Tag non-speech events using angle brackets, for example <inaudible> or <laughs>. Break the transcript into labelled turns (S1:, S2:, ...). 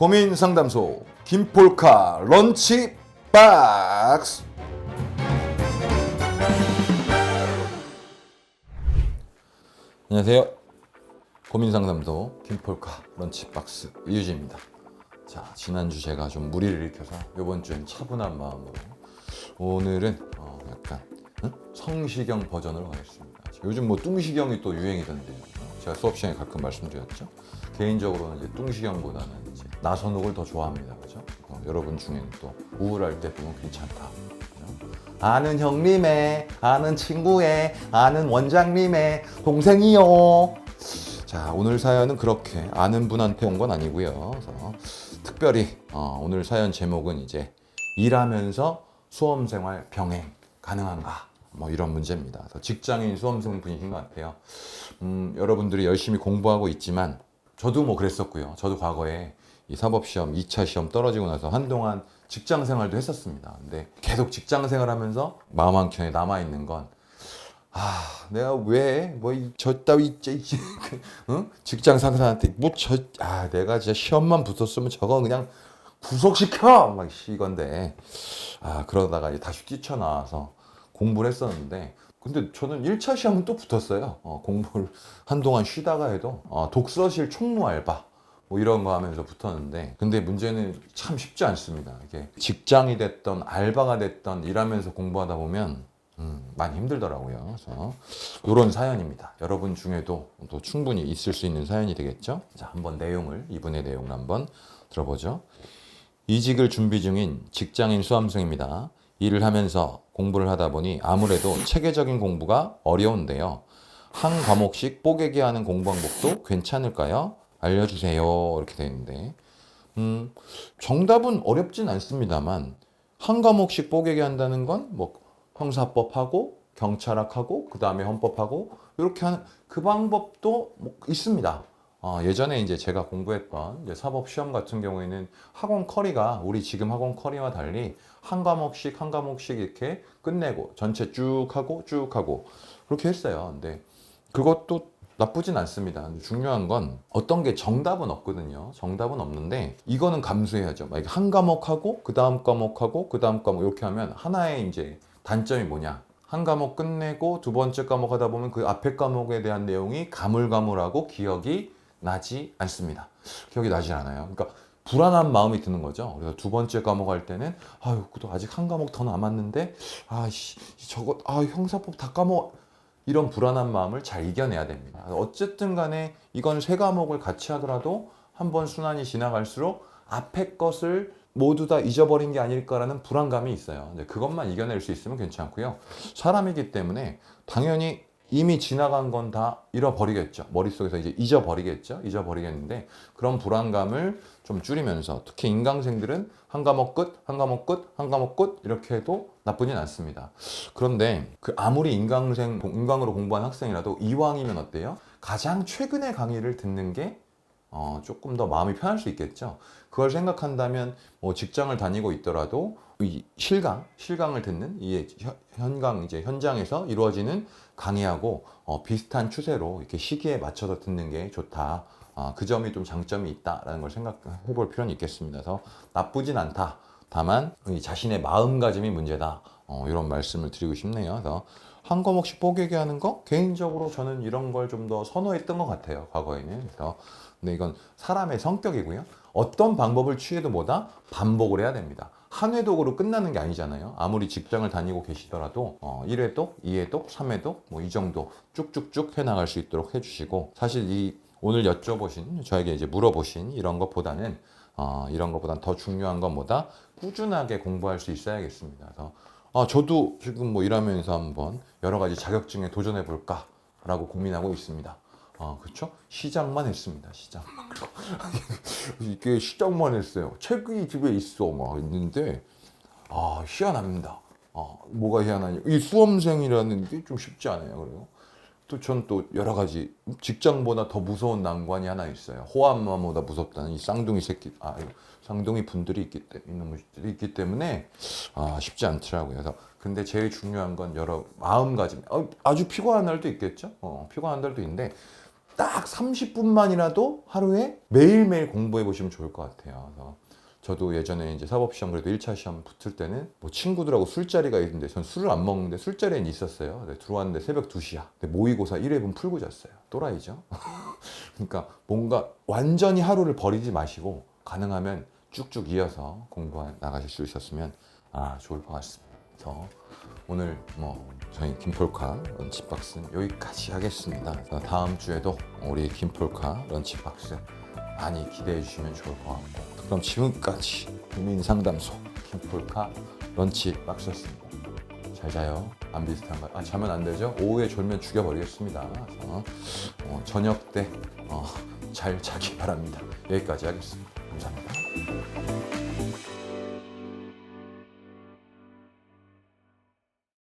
S1: 고민 상담소 김폴카 런치 박스. 안녕하세요. 고민 상담소 김폴카 런치 박스 이유진입니다. 자 지난주 제가 좀 무리를 일으켜서 이번 주엔 차분한 마음으로 오늘은 어, 약간 응? 성시경 버전으로 가겠습니다. 요즘 뭐 뚱시경이 또 유행이던데요. 제가 수업 시간에 가끔 말씀드렸죠. 개인적으로는 이제 뚱시경보다는 이제 나선욱을 더 좋아합니다. 그죠? 어, 여러분 중에는 또 우울할 때 보면 괜찮다. 그죠? 아는 형님의, 아는 친구의, 아는 원장님의 동생이요. 자 오늘 사연은 그렇게 아는 분한테 온 건 아니고요. 그래서 특별히 어, 오늘 사연 제목은 이제 일하면서 수험생활 병행 가능한가? 뭐 이런 문제입니다. 직장인 수험생 분이신 것 같아요. 음, 여러분들이 열심히 공부하고 있지만 저도 뭐 그랬었고요. 저도 과거에 이 사법시험 2차 시험 떨어지고 나서 한동안 직장 생활도 했었습니다. 근데 계속 직장 생활하면서 마음 한켠에 남아 있는 건 아, 내가 왜, 뭐, 이, 저 따위, 그, 응? 직장 상사한테, 뭐, 저, 아, 내가 진짜 시험만 붙었으면 저거 그냥 구속시켜! 막, 씨, 이건데. 아, 그러다가 이제 다시 뛰쳐나와서 공부를 했었는데, 근데 저는 1차 시험은 또 붙었어요. 어, 공부를 한동안 쉬다가 해도, 어, 독서실 총무 알바. 뭐 이런 거 하면서 붙었는데 근데 문제는 참 쉽지 않습니다. 이게 직장이 됐던 알바가 됐던 일하면서 공부하다 보면 음, 많이 힘들더라고요. 그래서 이런 사연입니다. 여러분 중에도 또 충분히 있을 수 있는 사연이 되겠죠. 자, 한번 내용을 이분의 내용을 한번 들어보죠. 이직을 준비 중인 직장인 수험생입니다. 일을 하면서 공부를 하다 보니 아무래도 체계적인 공부가 어려운데요. 한 과목씩 뽀개기 하는 공부 방법도 괜찮을까요? 알려주세요. 이렇게 되어 있는데, 음, 정답은 어렵진 않습니다만 한 과목씩 뽀개기 한다는 건 뭐 형사법하고 경찰학하고 그 다음에 헌법하고 이렇게 하는 그 방법도 뭐 있습니다. 어, 예전에 이제 제가 공부했던 이제 사법 시험 같은 경우에는 학원 커리가 우리 지금 학원 커리와 달리 한 과목씩 한 과목씩 이렇게 끝내고 전체 쭉 하고 쭉 하고 그렇게 했어요. 근데 그것도 나쁘진 않습니다. 중요한 건 어떤 게 정답은 없거든요. 정답은 없는데 이거는 감수해야죠. 한 과목하고 그 다음 과목하고 그 다음 과목 이렇게 하면 하나의 이제 단점이 뭐냐? 한 과목 끝내고 두 번째 과목 하다 보면 그 앞에 과목에 대한 내용이 가물가물하고 기억이 나지 않습니다. 기억이 나지 않아요. 그러니까 불안한 마음이 드는 거죠. 그래서 두 번째 과목 할 때는 아유, 그래도 아직 한 과목 더 남았는데 아씨 저거 아 형사법 다 까먹 이런 불안한 마음을 잘 이겨내야 됩니다. 어쨌든 간에 이건 세 과목을 같이 하더라도 한 번 순환이 지나갈수록 앞에 것을 모두 다 잊어버린 게 아닐까라는 불안감이 있어요. 그것만 이겨낼 수 있으면 괜찮고요. 사람이기 때문에 당연히 이미 지나간 건 다 잃어버리겠죠. 머릿속에서 이제 잊어버리겠죠. 잊어버리겠는데 그런 불안감을 좀 줄이면서 특히 인강생들은 한 과목 끝, 한 과목 끝, 한 과목 끝 이렇게 해도 나쁘진 않습니다. 그런데 그 아무리 인강생, 인강으로 공부한 학생이라도 이왕이면 어때요? 가장 최근의 강의를 듣는 게 어, 조금 더 마음이 편할 수 있겠죠. 그걸 생각한다면 뭐 직장을 다니고 있더라도 이 실강, 실강을 듣는 이 현- 현강 이제 현장에서 이루어지는 강의하고 어, 비슷한 추세로 이렇게 시기에 맞춰서 듣는 게 좋다. 아, 그 점이 좀 장점이 있다라는 걸 생각해 볼 필요는 있겠습니다. 그래서 나쁘진 않다. 다만 이 자신의 마음가짐이 문제다. 어, 이런 말씀을 드리고 싶네요. 그래서 한 과목씩 뽀개게 하는 거 개인적으로 저는 이런 걸 좀 더 선호했던 것 같아요. 과거에는. 그래서 근데 이건 사람의 성격이고요. 어떤 방법을 취해도 뭐다 반복을 해야 됩니다. 한 회독으로 끝나는 게 아니잖아요. 아무리 직장을 다니고 계시더라도 어, 1회독, 2회독, 3회독 뭐 이 정도 쭉쭉쭉 해나갈 수 있도록 해주시고 사실 이 오늘 여쭤보신 저에게 이제 물어보신 이런 것보다는 어, 이런 것보다는 더 중요한 건 뭐다 꾸준하게 공부할 수 있어야겠습니다. 그래서 아, 저도 지금 뭐 일하면서 한번 여러 가지 자격증에 도전해 볼까라고 고민하고 있습니다. 아, 그렇죠? 시작만 했습니다. 시작만. <laughs> 이게 시작만 했어요. 책이 집에 있어 막 있는데 아, 희한합니다. 아, 뭐가 희한하냐? 이 수험생이라는 게 좀 쉽지 않아요. 그래요. 또전또 여러 가지 직장보다 더 무서운 난관이 하나 있어요. 호암마보다 무섭다는 이 쌍둥이 새끼, 아, 쌍둥이 분들이 있기 때문에 있는 분들이 있기 때문에 아, 쉽지 않더라고요. 그래서 근데 제일 중요한 건 여러 마음가짐. 어, 아주 피곤한 날도 있겠죠. 어, 피곤한 날도 있는데 딱 30분만이라도 하루에 매일매일 공부해 보시면 좋을 것 같아요. 그래서 저도 예전에 이제 사법시험 그래도 1차 시험 붙을 때는 뭐 친구들하고 술자리가 있는데 전 술을 안 먹는데 술자리는 있었어요. 근데 들어왔는데 새벽 2시야. 근데 모의고사 1회분 풀고 잤어요. 또라이죠. <laughs> 그러니까 뭔가 완전히 하루를 버리지 마시고 가능하면 쭉쭉 이어서 공부 나가실 수 있었으면 아 좋을 것 같습니다. 그래서 오늘 뭐 저희 김폴카 런치박스는 여기까지 하겠습니다. 다음 주에도 우리 김폴카 런치박스 많이 기대해 주시면 좋을 것 같고 그럼 지금까지 고민 상담소 김폴카 런치 박스였습니다. 잘 자요. 안 비슷한가요? 아 자면 안 되죠? 오후에 졸면 죽여버리겠습니다. 그래서 어, 저녁 때 어, 잘 자기 바랍니다. 여기까지 하겠습니다. 감사합니다.